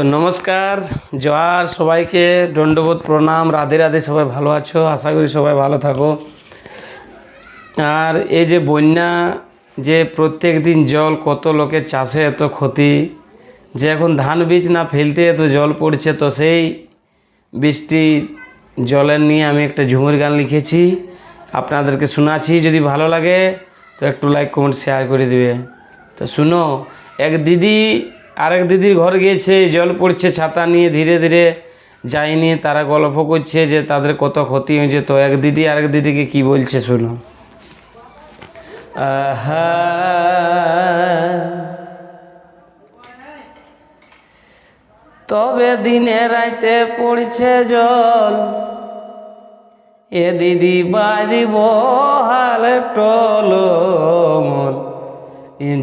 তো নমস্কার, জোয়ার, সবাইকে দণ্ডবোধ, প্রণাম, রাধে রাধে, সবাই ভালো আছো? আশা করি সবাই ভালো থাকো। আর এই যে বন্যা, যে প্রত্যেক দিন জল, কত লোকের চাষে এত ক্ষতি, যে এখন ধান বীজ না ফেলতে এত জল পড়ছে, তো সেই বৃষ্টি জলের নিয়ে আমি একটা ঝুমুর গান লিখেছি। আপনাদেরকে শোনাচ্ছি, যদি ভালো লাগে, তো একটু লাইক কমেন্ট শেয়ার করে দিবে। তো শুনো, এক দিদি আরেক দিদির ঘর গিয়েছে, জল পড়ছে, ছাতা নিয়ে ধীরে ধীরে যায়নি, তারা গল্প করছে যে তাদের কত ক্ষতি হয়েছে। তো এক দিদি আরেক দিদিকে কি বলছে শুনো। আহা। তবে দিনে রাইতে পড়ছে জল, এ দিদি বাদিব হাল টল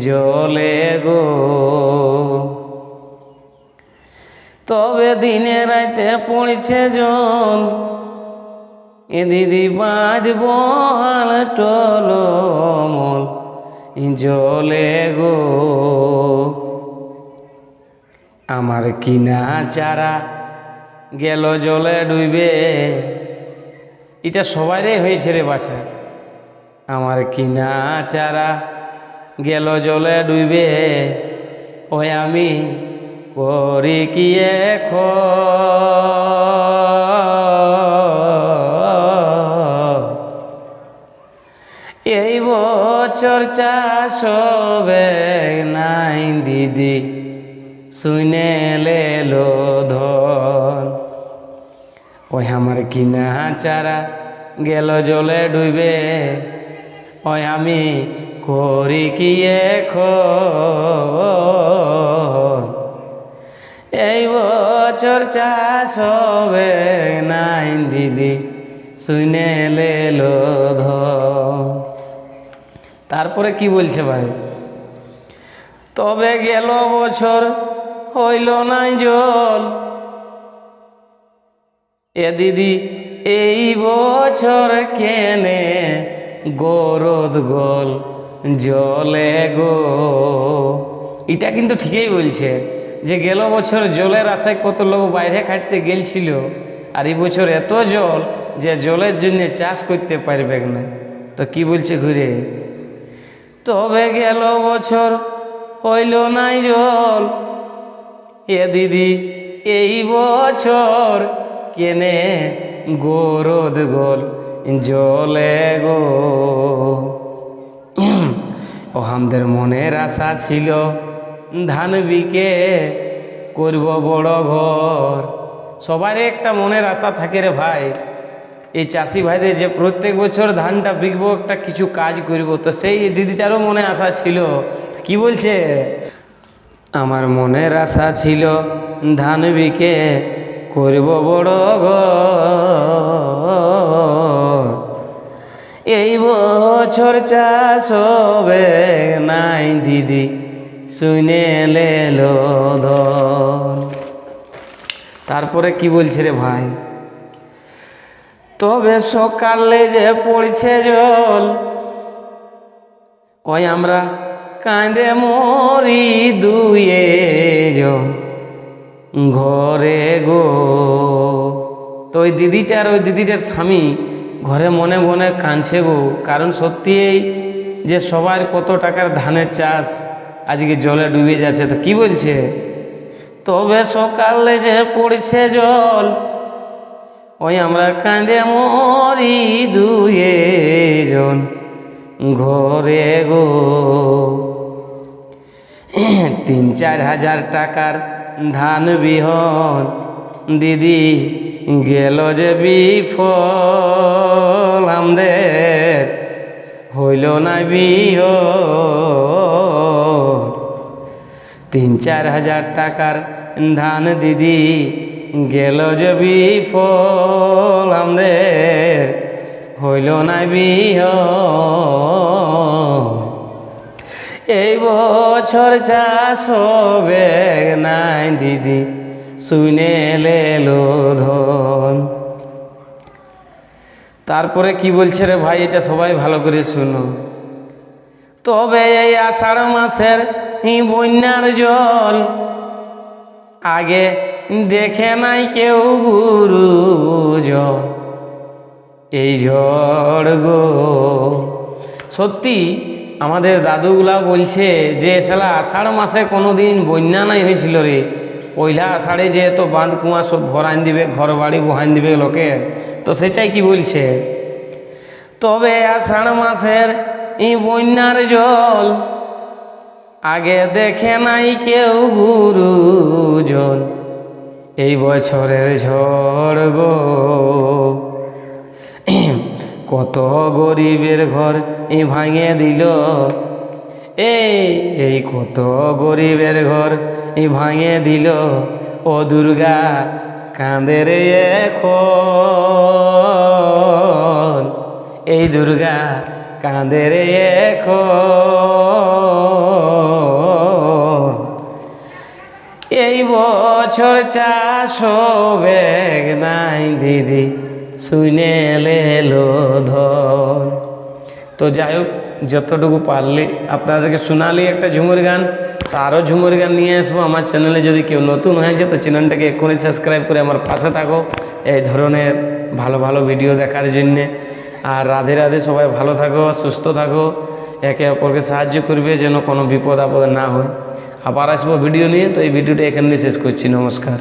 জলে গো। তবে দিনে রাইতে পড়ছে জল। এ দিদি বাজব হাল টল মন জলে গো। আমার কিনা চারা গেল জলে ডুবে। এটা সবাইরে হয়েছে রে বাছা। আমার কিনা চারা গেল জলে ডুবে। ওই আমি করি কি এই বছর চাষ হবে নাই, দিদি। শুনে লেলো ধন। ওই আমার কিনা চারা গেল জলে ডুবে। ওই আমি করি কি এখন? এই বছর চাষ হবে নাই দিদি, শুনে লেলো তারপরে কি বলছে ভাই? তবে গেল বছর হইল নাই জল। এ দিদি, এই বছর কেনে গরদ গল, জলে গো। এটা কিন্তু ঠিকই বলছে। যে গেল বছর জলের আশায় কত লোক বাইরে খাটতে গেলছিল, আর এই বছর এত জল যে জলের জন্য চাষ করতে পারবে না। তো কি বলছে ঘুরে? তবে গেল বছর হইল নাই জল। এ দিদি, এই বছর কেনে গোরদ গোল? জলে গো। ও আমাদের মনের আশা ছিল। ধান বিকে করব বড় ঘর। সবারই একটা মনের আশা থাকে রে ভাই। এই চাষি ভাইদের যে প্রত্যেক বছর ধানটা বিকব, একটা কিছু কাজ করব, তো সেই দিদিটারও মনে আশা ছিল। কি বলছে? আমার মনের আশা ছিল ধান বিকে করব বড় ঘর। এই বছর চাষ হবে নাই দিদি। শুনে ধন তারপরে কি বলছে রে ভাই? তবে সকালে যে পড়ছে জল, ওই আমরা কাঁদে মরি দুয়ে জন। ঘরে গো। তো ওই দিদিটার ওই দিদিটার স্বামী ঘরে মনে মনে কাঁদছে গো। কারণ সত্যি এই যে সবার কত টাকার ধানের চাষ আজকে জলে ডুবে যাচ্ছে, তো কি বলছে? তবে সকালে যে পড়ছে জল, ওই আমরা কাঁদে মরি দুয়ে জন। ঘরে গো, তিন চার হাজার টাকার ধান বিহন। দিদি গেল যে বিফল, আমাদের হইল না বিহন তিন চার হাজার টাকার ধান দিদি গেল যে বিফল আমাদের, হইল না বিহন এই বছর চাষ হবে নাই দিদি শুনে লেলো ধন। তারপরে কি বলছে রে ভাই, এটা সবাই ভালো করে শুনো। তবে এই আষাঢ় মাসের এই বন্যার জল আগে দেখে নাই কেউ গুরুজন। এই ঝড় গো। সত্যি আমাদের দাদুগুলা বলছে যে সালা আষাঢ় মাসে কোনো দিন বন্যা নাই হয়েছিল রে। পয়লা আষাঢ়ে যে এত বাঁধ কুয়া সব ভরাইন দিবে ঘর বাড়ি বহাইন দিবে লোকে। তো সেটাই কি বলছে? তবে আষাঢ় মাসের এই বন্যার জল। আগে দেখে নাই কেউ গুরুজন। এই বছরের ঝড় গো। কত গরিবের ঘর এই ভাঙে দিল। এই এই কত গরিবের ঘর এই ভাঙে দিল। ও দুর্গা কাঁদে রে এখন। এই দুর্গা কাঁদে রে এই বছর চাষ হবে নাই, দিদি, শুনে লেলো ধন। তো যাই হোক, যতটুকু পারলে, আপনাদেরকে শোনালি একটা ঝুমুর গান, তারও ঝুমুর গান নিয়ে আসব। আমার চ্যানেলে যদি কেউ নতুন হয়েছে তো চ্যানেলটাকে এক্ষুনি সাবস্ক্রাইব করে আমার পাশে থাকো। এই ধরনের ভালো ভালো ভিডিও দেখার জন্যে। আর রাধে রাধে সবাই ভালো থাকো, সুস্থ থাকো। একে অপরকে সাহায্য করবে যেন কোনো বিপদ আপদ না হয়। আবার আসব ভিডিও নিয়ে, তো এই ভিডিওটা এখানে শেষ করছি। নমস্কার।